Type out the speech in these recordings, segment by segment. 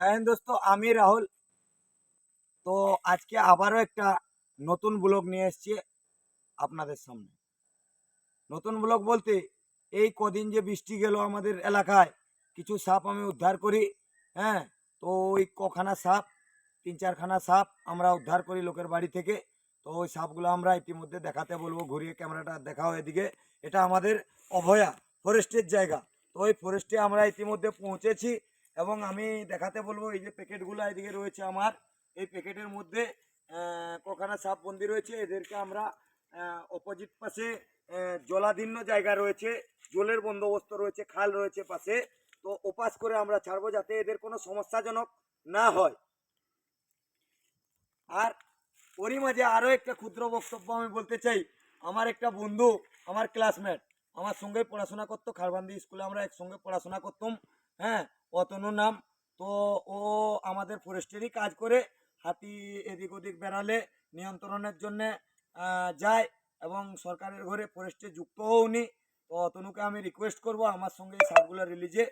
হ্যাঁ দোস্ত, আমি রাহুল। তো আজকে আবারও একটা নতুন ব্লগ নিয়ে এসেছি আপনাদের সামনে। নতুন ব্লগ বলতে এই কদিন যে বৃষ্টি গেল আমাদের এলাকায়, কিছু সাপ আমি উদ্ধার করি হ্যাঁ? তো ওই কখানা সাপ, তিন চারখানা সাপ আমরা উদ্ধার করি লোকের বাড়ি থেকে। তো ওই সাপগুলো আমরা ইতিমধ্যে দেখাতে বলব, ঘুরিয়ে ক্যামেরাটা দেখাও এদিকে। এটা আমাদের অভয়া ফরেস্টের জায়গা। তো ওই ফরেস্টে আমরা ইতিমধ্যে পৌঁছেছি। এবং আমি দেখাতে বলব, এই যে প্যাকেটগুলো এদিকে রয়েছে আমার, এই প্যাকেটের মধ্যে কখানা সাপ বন্দি রয়েছে। এদেরকে আমরা অপোজিট পাশে জলাধীন্য জায়গা রয়েছে, জলের বন্দোবস্ত রয়েছে, খাল রয়েছে পাশে। তো ওপাস করে আমরা ছাড়বো যাতে এদের কোনো সমস্যাজনক না হয়। আর ওরই মাঝে আরও একটা ক্ষুদ্র বক্তব্য আমি বলতে চাই। আমার একটা বন্ধু, আমার ক্লাসমেট আমার সঙ্গে পড়াশোনা করতো, খারবান্দি স্কুলে আমরা একসঙ্গে পড়াশোনা করতাম হ্যাঁ? অতনু নাম। তো ও আমাদের ফরেস্টেরই কাজ করে, হাতি এদিক ওদিক বেড়ালে নিয়ন্ত্রণের জন্য যায় এবং সরকারের ঘরে ফরেস্টে যুক্তও উনি। তো অতনুকে আমি রিকোয়েস্ট করব আমার সঙ্গে এই সাপগুলো রিলিজে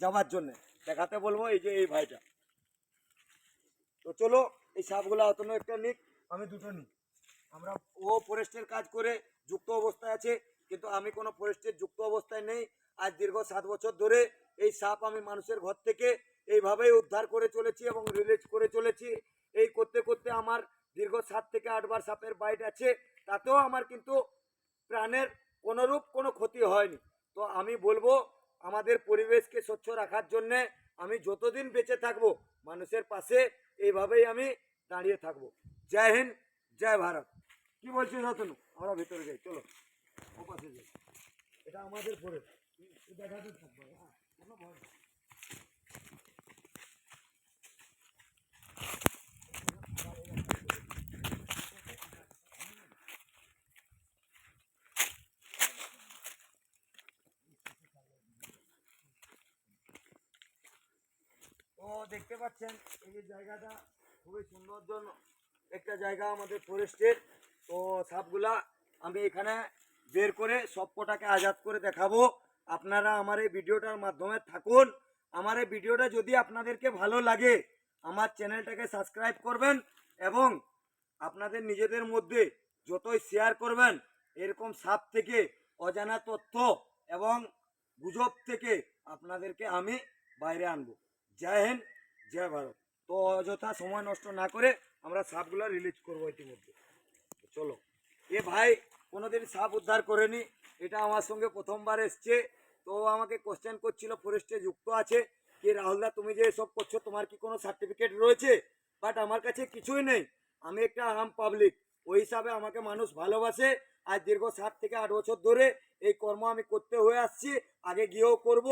যাওয়ার জন্য। দেখাতে বলব এই যে এই ভাইটা। তো চলো, এই সাপগুলো অতনু একটা নিক, আমি দুটো নিই। আমরা, ও ফরেস্টের কাজ করে যুক্ত অবস্থায় আছে, কিন্তু আমি কোনো ফরেস্টের যুক্ত অবস্থায় নেই। আজ দীর্ঘ সাত বছর ধরে এই সাপ আমি মানুষের ঘর থেকে এইভাবেই উদ্ধার করে চলেছি এবং রিলিজ করে চলেছি। এই করতে করতে আমার দীর্ঘ সাত থেকে আটবার সাপের বাইট আছে। তাতেও আমার কিন্তু প্রাণের কোনোরূপ কোনো ক্ষতি হয়নি। তো আমি বলব, আমাদের পরিবেশকে স্বচ্ছ রাখার জন্যে আমি যতদিন বেঁচে থাকব, মানুষের পাশে এইভাবেই আমি দাঁড়িয়ে থাকব। জয় হিন্দ, জয় ভারত। কি বলছিস রতনু? আমরা ভেতরে যাই, চলো। ও পাশে যাই। এটা আমাদের পরে। থাকব হ্যাঁ দেখতে পাচ্ছেন, এই যে জায়গাটা খুবই সৌন্দর্য একটা জায়গা আমাদের ফরেস্টের। তো সাপগুলা আমি এখানে বের করে সব কটাকে আজাদ করে দেখাবো। আপনারা আমার এই ভিডিওটার মাধ্যমে থাকুন। আমার এই ভিডিওটা যদি আপনাদেরকে ভালো লাগে, আমার চ্যানেলটাকে সাবস্ক্রাইব করবেন এবং আপনাদের নিজেদের মধ্যে যতই শেয়ার করবেন, এরকম সাপ থেকে অজানা তথ্য এবং গুজব থেকে আপনাদেরকে আমি বাইরে আনব। জয় হিন্দ, জয় ভারত। তো অযথা সময় নষ্ট না করে আমরা সাপগুলো রিলিজ করব ইতিমধ্যে। চলো। এ ভাই কোনোদিন সাপ উদ্ধার করেনি। এটা আমার সঙ্গে প্রথমবার এসছে। তো আমাকে কোশ্চেন করছিল ফরেস্টে যুক্ত আছে। কি রাহুলদা তুমি যে এসব করছ, তোমার কি কোনো সার্টিফিকেট রয়েছে? বাট আমার কাছে কিছুই নেই। আমি একটা আম পাবলিক ওই হিসাবে আমাকে মানুষ ভালোবাসে। আজ দীর্ঘ সাত থেকে আট বছর ধরে এই কর্ম আমি করতে হয়ে আসছি। আগে গিয়েও করব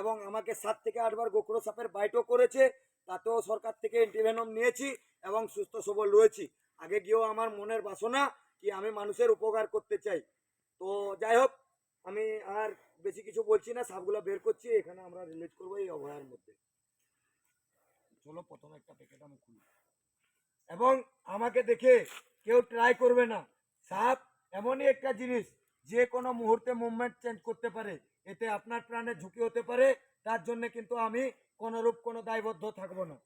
এবং আমাকে সাত থেকে আটবার গোখরো সাপের বাইটও করেছে। তাতেও সরকার থেকে অ্যান্টিভেনম নিয়েছি এবং সুস্থ সবল রয়েছি। আগে গিয়েও আমার মনের বাসনা কি আমি মানুষের উপকার করতে চাই? তো যাই হোক, আমি আর বেশি কিছু বলছি না সাপগুলো বের করছি, এখানে আমরা রিলিজ করব এই অভয়ার মধ্যে। চলো প্রথমে একটা প্যাকেট আমি খুলি। এবং আমাকে দেখে কেউ ট্রাই করবে না। সাপ এমনই একটা জিনিস, যে কোনো মুহূর্তে মুভমেন্ট চেঞ্জ করতে পারে। এতে আপনার প্রাণের ঝুঁকি হতে পারে, তার জন্য কিন্তু আমি কোনোরূপ কোনো দায়বদ্ধ থাকব না।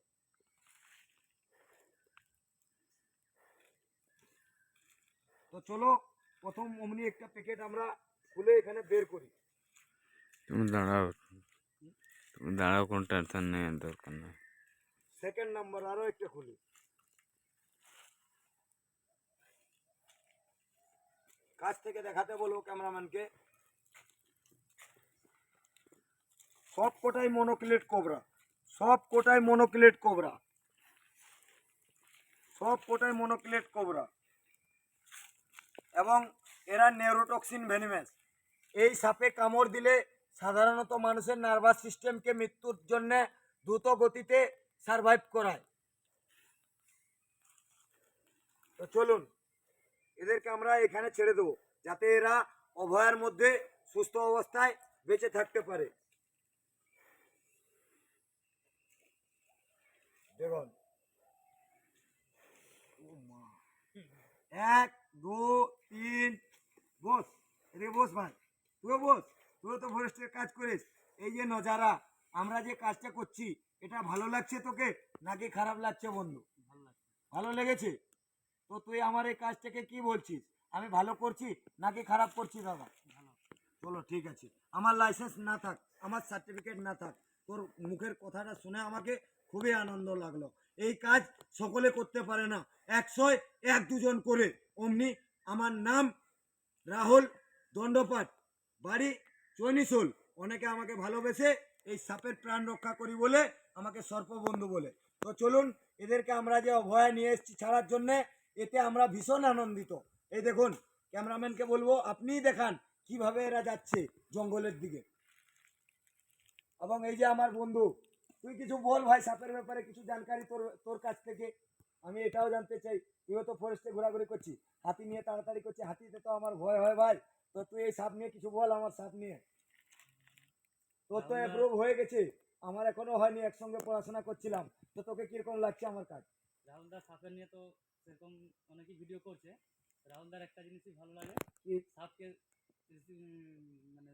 তো চলো প্রথম অমনি একটা প্যাকেট আমরা খুলে এখানে বের করি তুমি দাঁড়াও তুমি দাঁড়াও কোনো টেনশন নেই দরকার নেই সেকেন্ড নাম্বার আরও একটা খুলি কাছ থেকে দেখাতে বলব ক্যামেরাম্যানকে সব কোটাই মনোক্লেট কোবরা সব কোটাই মনোক্লেট কোবরা সব কোটাই মনোক্লেট কোবরা এবং এরা নেউরোটক্সিন ভেনিমেস এই সাপে কামড় দিলে সাধারণত মানুষের নার্ভাস সিস্টেমকে মৃত্যুর জন্য দ্রুত গতিতে সারভাইভ করায়। তো চলুন, এদেরকে আমরা এখানে ছেড়ে দেবো, যাতে এরা অভয়ার মধ্যে সুস্থ অবস্থায় বেঁচে থাকতে পারে। দেখুন। এক দু, তিন, বস। রে বস ভাই, তুইও বস, তুইও তো ফরেস্টের কাজ করিস। এই যে নজারা, আমরা যে কাজটা করছি, এটা ভালো লাগছে তোকে নাকি খারাপ লাগছে বন্ধু? ভালো লাগছে। তো তুই আমার এই কাজটাকে কি বলছিস? আমি ভালো করছি নাকি খারাপ করছি দাদা? চলো, ঠিক আছে। আমার লাইসেন্স না থাক, আমার সার্টিফিকেট না থাক, তোর মুখের কথাটা শুনে আমাকে খুবই আনন্দ লাগল। এই কাজ সকলে করতে পারে না। একশোয় এক দুজন করে। অমনি আমার নাম রাহুল দণ্ডপাট বাড়ি চৈনিশোল। অনেকে আমাকে ভালোবেসে এই সাপের প্রাণ রক্ষা করি বলে আমাকে সর্পবন্ধু বলে। তো চলুন, এদেরকে আমরা যে অভয় নিয়ে এসেছি ছাড়ার জন্যে, এতে আমরা ভীষণ আনন্দিত। এই দেখুন, ক্যামেরাম্যানকে বলব, আপনিই দেখান কীভাবে এরা যাচ্ছে জঙ্গলের দিকে। এবং এই যে আমার বন্ধু, তুই কিছু বল ভাই সাপের ব্যাপারে, কিছু জানকারি তোর তোর কাছ থেকে। আমি এটাও জানতে চাই তুইও তো ফরেস্টে ঘোরাঘুরি করছি হাতি নিয়ে তাড়াতাড়ি করছি হাতিতে তো আমার ভয় হয় ভাই। তো তুই এই সাপ নিয়ে কিছু বল আমার সাপ নিয়ে। তোর তো অ্যাপ্রুভ হয়ে গেছে আমার এখনও হয়নি একসঙ্গে পড়াশোনা করছিলাম। তো তোকে কীরকম লাগছে আমার কাজ? রাহুলদার সাপের নিয়ে তো সেরকম অনেকেই ভিডিও করছে। রাহুলদার একটা জিনিসই ভালো লাগে কি? সাপকে মানে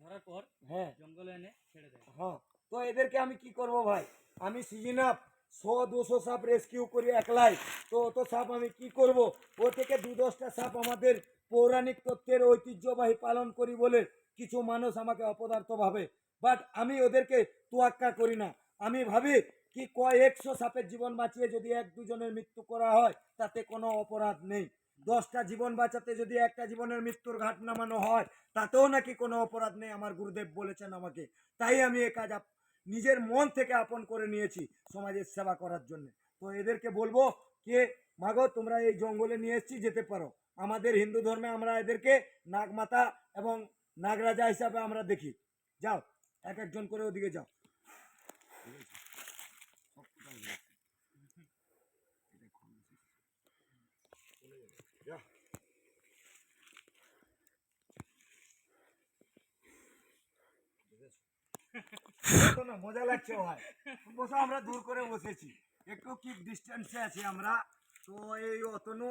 ধরার পর হ্যাঁ। জঙ্গলে এনে ছেড়ে দেয়। হ্যাঁ। তো এদেরকে আমি কি করব ভাই? আমি সিজন আপ শো, দুশো সাপ রেস্কিউ করি একলাই। তো অত সাপ আমি কি করব? ও থেকে দু দশটা সাপ আমাদের পৌরাণিক তত্ত্বের ঐতিহ্যবাহী পালন করি বলে কিছু মানুষ আমাকে অপদার্থ ভাবে। বাট আমি ওদেরকে তোয়াক্কা করি না। আমি ভাবি কি কয়েকশো সাপের জীবন বাঁচিয়ে যদি এক দুজনের মৃত্যু করা হয়, তাতে কোনো অপরাধ নেই। দশটা জীবন বাঁচাতে যদি একটা জীবনের মৃত্যুর ঘাট নামানো হয়, তাতেও নাকি কোনো অপরাধ নেই, আমার গুরুদেব বলেছেন আমাকে। তাই আমি এ কাজ নিজের মন থেকে আপন করে নিয়েছি সমাজের সেবা করার জন্য। তো এদেরকে বলব, কে? মাগো, তোমরা এই জঙ্গলে নিয়ে এসছি, যেতে পারো। আমাদের হিন্দু ধর্মে আমরা এদেরকে নাগমাতা এবং নাগরাজা হিসাবে আমরা দেখি। যাও এক একজন করে ওদিকে যাও। না, মজা লাগছে ভাই। বসে, আমরা দূর করে বসেছি। একটু কি ডিস্টেন্সে আছি আমরা। তো এই অতনু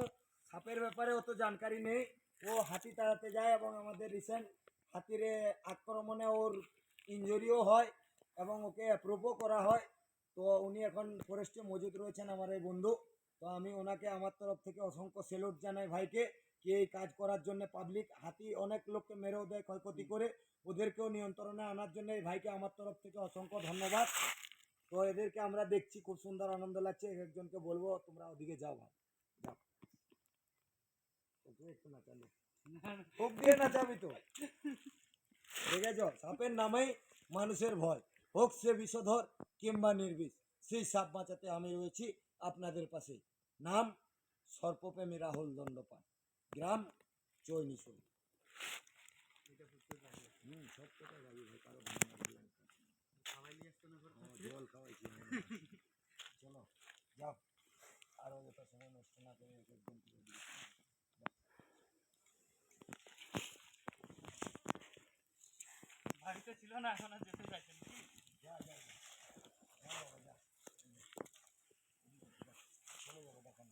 সাপের ব্যাপারে অত জানকারি নেই। ও হাতি তাড়াতে যায় এবং আমাদের রিসেন্ট হাতিরে আক্রমণে ওর ইঞ্জুরিও হয় এবং ওকে অ্যাপ্রুভও করা হয়। তো উনি এখন ফরেস্টে মজুদ রয়েছেন আমার এই বন্ধু। তো আমি ওনাকে আমার তরফ থেকে অসংখ্য সেলুট জানাই ভাইকে। কি এই কাজ করার জন্য পাবলিক হাতি অনেক লোককে মেরেও দেয় ক্ষয়ক্ষতি করে ওদেরকেও নিয়ন্ত্রণে আনার জন্য এই ভাইকে আমার তরফ থেকে অসংখ্য ধন্যবাদ। তো এদেরকে আমরা দেখছি খুব সুন্দর আনন্দ লাগছে এক একজনকে বলব তোমরা ওদিকে যাও ভাই। যাও। তো তুই একটু নাচালে খুব দিয়ে নাচাবি তো। দেখেছ? সাপের নামেই মানুষের ভয়। হোক সে বিষধর কিংবা নির্বিষ সেই সাপ বাঁচাতে আমি রয়েছি আপনাদের পাশে। নাম সর্পপ্রেমী রাহুল দণ্ডপাট গ্রাম চৈনিশুল হুম সব কথা গাড়ি ভাই কারও ভালো লাগবে না। সবাই নিয়ে আসতো না ঘরে? ও, জল খাওয়াইছি চলো যাও যত সময় নষ্ট না করে। বাড়িতে ছিল না এখন আর যেতে চাইছেন যা যা যা। যা বাবা, যা। চলে যাব দেখানো।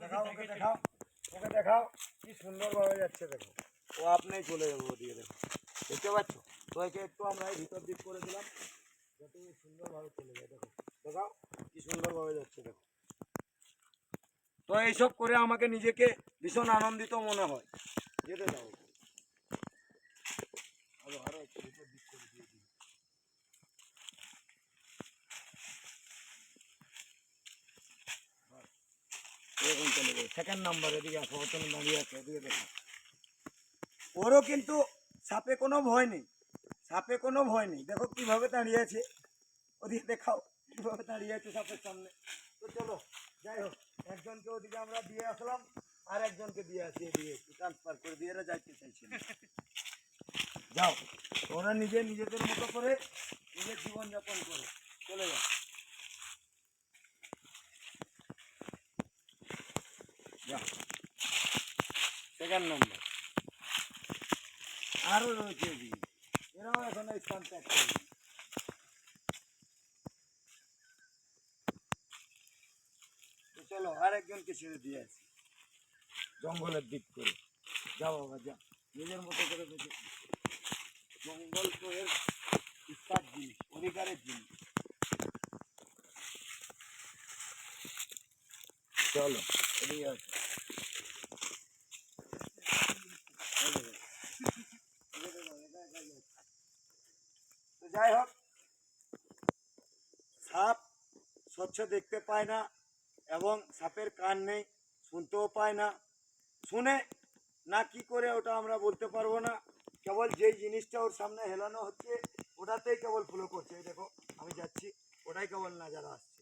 দেখাও ওকে দেখাও ওকে দেখাও সুন্দরভাবে যাচ্ছে দেখো। ও আপনিই চলে যাব ওদিকে দেখো। দেখতে পাচ্ছ? তো একে একটু আমরা ভিতর দিক করে দিলাম, যাতে সুন্দরভাবে চলে যায়। দেখো, দেখাও কি সুন্দরভাবে যাচ্ছে, দেখো। তো এইসব করে আমাকে নিজেকে ভীষণ আনন্দিত মনে হয়। যেতে দাও ওকে। আরও আরও একটু ভিতর দিক করে দিয়ে দিই এরকম চলে যাবে সেকেন্ড নাম্বার এদিকে আসো অতন দাঁড়িয়ে আছে এদিকে দেখো। ওরও কিন্তু সাপে কোনো ভয় নেই, সাপে কোনো ভয় নেই। দেখো কীভাবে দাঁড়িয়ে আছে, ওদিকে দেখাও, কীভাবে দাঁড়িয়ে আছে সাপের সামনে। তো চলো, যাই হোক, একজনকে ওদিকে আমরা দিয়ে আসলাম, আর একজনকে দিয়ে আসি একটু ট্রান্সফার করে দিয়ে এরা যাইতে চাইছে যাও, ওরা নিজে নিজেদের মতো করে নিজের জীবনযাপন করে। চলে যাও। সেকেন্ড নম্বর আরও রয়েছে এরাও এখন স্থান ত্যাগ চলো, আরেকজনকে ছেড়ে দিয়ে আসি। জঙ্গলের দিক করে। যা বাবা, যা। নিজের মতো করে দেখে। জঙ্গল তো এর ইস্তার জিনিস, অধিকারের জিনিস। চলো, এদিকে আসো। স্বচ্ছ দেখতে পায় না এবং সাপের কান নেই শুনতেও পায় না। শুনে না কি করে ওটা আমরা বলতে পারব না? কেবল যেই জিনিসটা ওর সামনে হেলানো হচ্ছে ওটাতেই কেবল ফলো করছে। এই দেখো আমি যাচ্ছি ওটাই কেবল নাজারা আসছে।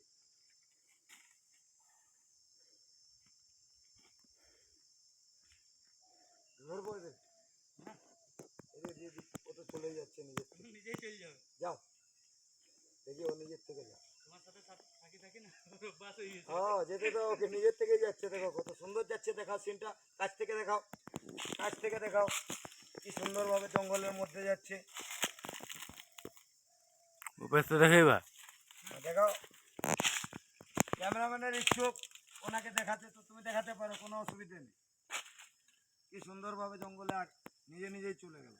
ধরবো এদের? এদের দিয়ে দিই, ও তো চলেই যাচ্ছে নিজের থেকে। নিজেই চলে যাবে। যাও। দেখি ও নিজের থেকে যাও তোমার সাথে সাথে থাকি থাকি না বাস হয়ে গেছে। যেতে তো ওকে নিজের থেকে যাচ্ছে দেখো কত সুন্দর যাচ্ছে দেখাও সিনটা কাছ থেকে দেখাও কাছ থেকে দেখাও কি সুন্দরভাবে জঙ্গলের মধ্যে যাচ্ছে। উপর তো দেখাইবা হ্যাঁ, দেখাও। ক্যামেরাম্যানের ইচ্ছুক ওনাকে দেখাতে তো তুমি দেখাতে পারো কোনো অসুবিধে নেই। কি সুন্দরভাবে জঙ্গলে আর নিজে নিজেই চলে গেল।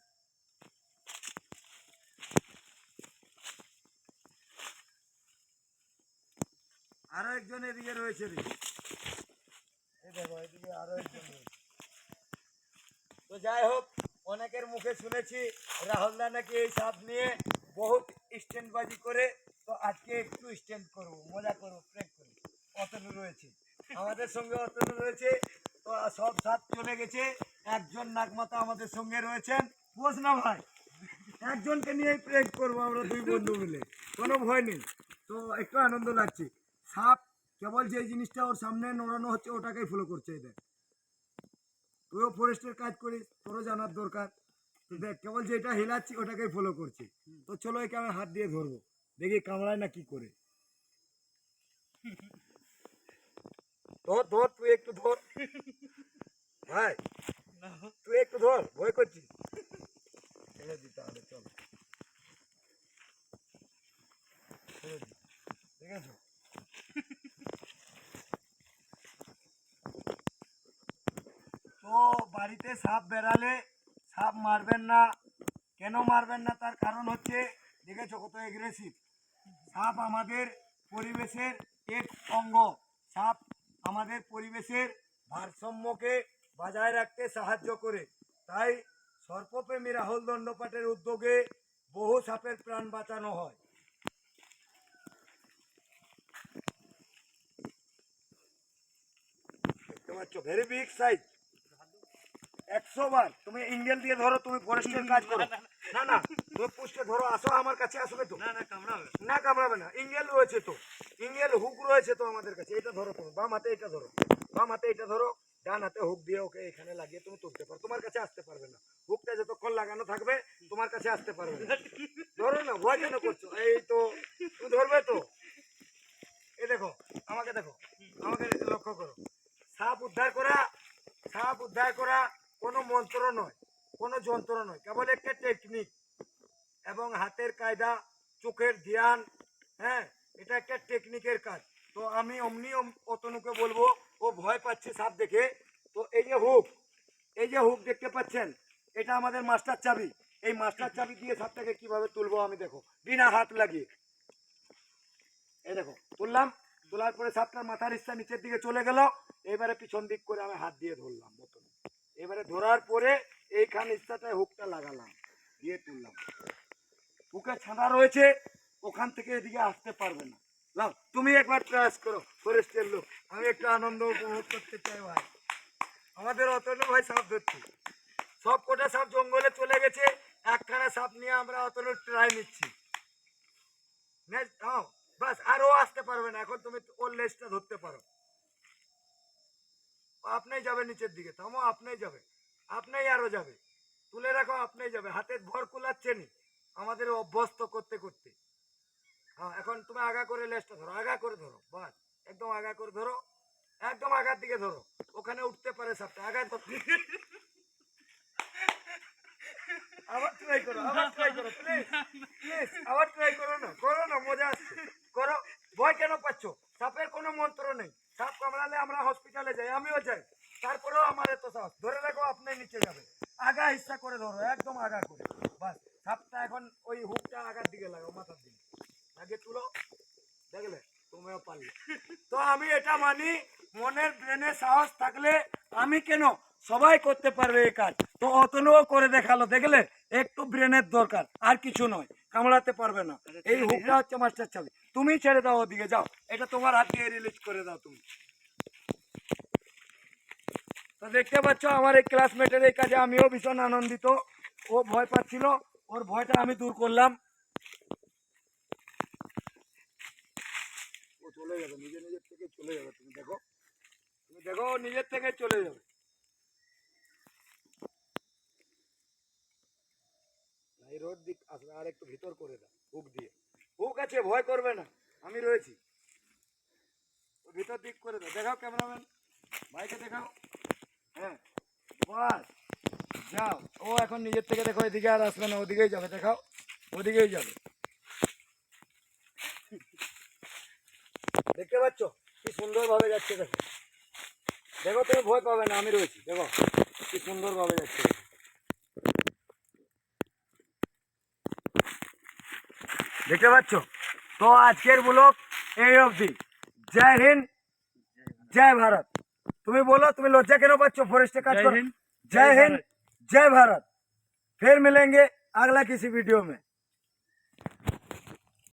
আরও একজন এদিকে রয়েছে এদিকে আরও একজন তো যাই হোক, অনেকের মুখে শুনেছি রাহুলদা নাকি এই সাপ নিয়ে বহুত স্ট্যান্ডবাজি করে। তো আজকে একটু স্ট্যান্ড করব, মজা করব প্রেক করব। অতনু রয়েছে। আমাদের সঙ্গে অতনু রয়েছে। তো সব সাপ চলে গেছে। একজন নাগমাতা আমাদের সঙ্গে রয়েছেন। বোঝ না ভাই। একজনকে নিয়ে প্রেক করব আমরা দুই বন্ধু মিলে। কোনো ভয় নেই। তো একটু আনন্দ লাগছে। সাপ কেবল যে জিনিসটা ওর সামনে নড়ানো হচ্ছে, ওটাকেই ফলো করছে এদের তুইও ফরেস্টের কাজ করিস, তোরও জানার দরকার। দেখ, কেবল যেটা হেলাচ্ছি, ওটাকেই ফলো করছে। তো চলো একে আমি হাত দিয়ে ধরবো, দেখি কামড়ায় না কি করে। ধর ধর, তুই একটু ধর। ভাই, তুই একটু ধর, ভয় করছিস। ছেড়ে দি তাহলে ঠিক আছে তো বাড়িতে সাপ বেড়ালে সাপ মারবেন না। কেন মারবেন না? তার কারণ হচ্ছে, দেখেছ কত এগ্রেসিভ সাপ আমাদের পরিবেশের এক অঙ্গ। সাপ আমাদের পরিবেশের ভারসাম্যকে বজায় রাখতে সাহায্য করে। তাই সর্পপ্রেমী রাহুল দণ্ডপাটের উদ্যোগে বহু সাপের প্রাণ বাঁচানো হয়। পাচ্ছ ভেরি বিগ সাইজ একশো বার। তুমি ইঞ্জেল দিয়ে ধরো তুমি ফরেস্টের কাজ করো। না না তুমি পুষ্টে ধরো আসো আমার কাছে আসবে তো না না কামড়াবে। না কামড়াবে না। ইঞ্গেল রয়েছে তো। ইঞ্গেল হুক রয়েছে তো আমাদের কাছে। এটা ধরো তুমি বাম হাতে এটা ধরো। বাম হাতে এটা ধরো ডান হাতে হুক দিয়ে ওকে এখানে লাগিয়ে তুমি তুলতে পারো। তোমার কাছে আসতে পারবে না। হুকটা যতক্ষণ লাগানো থাকবে তোমার কাছে আসতে পারবে না। ধরো না ভয় কেন করছ? এই তো তুমি ধরবে তো? এই দেখো আমাকে দেখো। আমাকে লক্ষ্য করো। সাপ উদ্ধার করা, সাপ উদ্ধার করা কোনো মন্ত্র নয়, কোনো যন্ত্র নয়, কেবল একটা টেকনিক এবং হাতের কায়দা, চোখের ধ্যান হ্যাঁ এটা একটা টেকনিকের কাজ। তো আমি অমনি অতনুকে বলব, ও ভয় পাচ্ছে সাপ দেখে। তো এই যে হুক, এই যে হুক দেখতে পাচ্ছেন, এটা আমাদের মাস্টার চাবি। এই মাস্টার চাবি দিয়ে সাপটাকে কীভাবে তুলবো আমি দেখো। বিনা হাত লাগিয়ে। এই দেখো, তুললাম। তোলার পরে সাপটার মাথার ইচ্ছা নিচের দিকে চলে গেল। এবারে পিছন দিক করে আমি হাত দিয়ে ধরলাম এবারে ধরার পরে এইখান ইচ্ছাটায় হুকটা লাগালাম, দিয়ে তুললাম। বুকে ছাঁদা রয়েছে, ওখান থেকে এদিকে আসতে পারবে না। লাও তুমি একবার প্রয়াস করো, ফরেস্টের লোক। আমি একটু আনন্দ উপভোগ করতে চাই ভাই। আমাদের অতনু ভাই সাপ ধরছি। সব কটা সাপ জঙ্গলে চলে গেছে, একখানা সাপ নিয়ে আমরা অতনু ট্রাই নিচ্ছি। নাও বাস, আর আসতে পারবে না। এখন তুমি ওর লেজটা ধরতে পারো। আপনিই যাবে নিচের দিকে। থামো, আপনিই যাবে। আপনিই আরও যাবে। তুলে রাখো, আপনিই যাবে। হাতের ভর কুলাচ্ছে নি আমাদের অভ্যস্ত করতে করতে। হ্যাঁ এখন তুমি আগা করে লেজটা ধরো। আগা করে ধরো, বাস। একদম আগা করে ধরো। একদম আগার দিকে ধরো। ওখানে উঠতে পারে সাপটা। আগা ধরো। আবার ট্রাই করো, আবার ট্রাই করো। প্লিজ প্লিজ আবার ট্রাই করো না। করো না, মজা আসছে। করো ভয় কেন পাচ্ছ? সাপের কোনো মন্ত্র নেই। সাপ কামড়ালে আমরা হসপিটালে যাই আমিও যাই। তারপরেও আমার এত সাহস। ধরে রাখো আপনি নিচে যাবে আগা হিসা করে ধরো একদম আগা করে। বাস সাপটা এখন ওই হুকটা আগার দিকে লাগাও মাথার দিকে। আগে তুলো দেখলে তুমি না পারলে। তো আমি এটা মানি মনের ব্রেনে সাহস থাকলে আমি কেন সবাই করতে পারবে এই কাজ? তো অতনুও করে দেখাল দেখলে একটু ব্রেনের দরকার আর কিছু নয় কামড়াতে পারবে না। এই হুকটা হচ্ছে মাস্টার চাবি। তুমি ছেড়ে দাও ওদিকে, যাও। এটা তোমার হাত দিয়ে রিলিজ করে দাও তুমি। তো দেখতে পাচ্ছ, আমার এই ক্লাসমেটের এই কাজে আমিও ভীষণ আনন্দিত। ও ভয় পাচ্ছিল, ওর ভয়টা আমি দূর করলাম। ও চলে যাবে, নিজে নিজের থেকে চলে যাবে, তুমি দেখো। তুমি দেখো নিজের থেকে চলে যাবে। রোড দিক আসলে আর একটু ভিতর করে দাও, হুক দিয়ে। হুক আছে ভয় করবে না। আমি রয়েছি। ভিতর দিক করে দাও। দেখাও ক্যামেরাম্যান। ভাইকে দেখাও। হ্যাঁ। যাও। ও এখন নিজের থেকে দেখো, এদিকে আর আসবে না। ওদিকেই যাবে, দেখাও। ওদিকেই যাবে। দেখতে পাচ্ছ? কি সুন্দরভাবে যাচ্ছে দেখো। দেখো, তুমি ভয় পাবে না। আমি রয়েছি। দেখো, কি সুন্দরভাবে যাচ্ছে। দেখতে পাচ্ছ তো আজকের ব্লগ এই অবধি জয় হিন্দ জয় ভারত তুমি बोलो তুমি লজ্জা কেন পাচ্ছ ফরেস্টে কাজ जय করো हिंद, जय जय हिंद भारत। जय भारत फिर मिलेंगे अगला किसी वीडियो में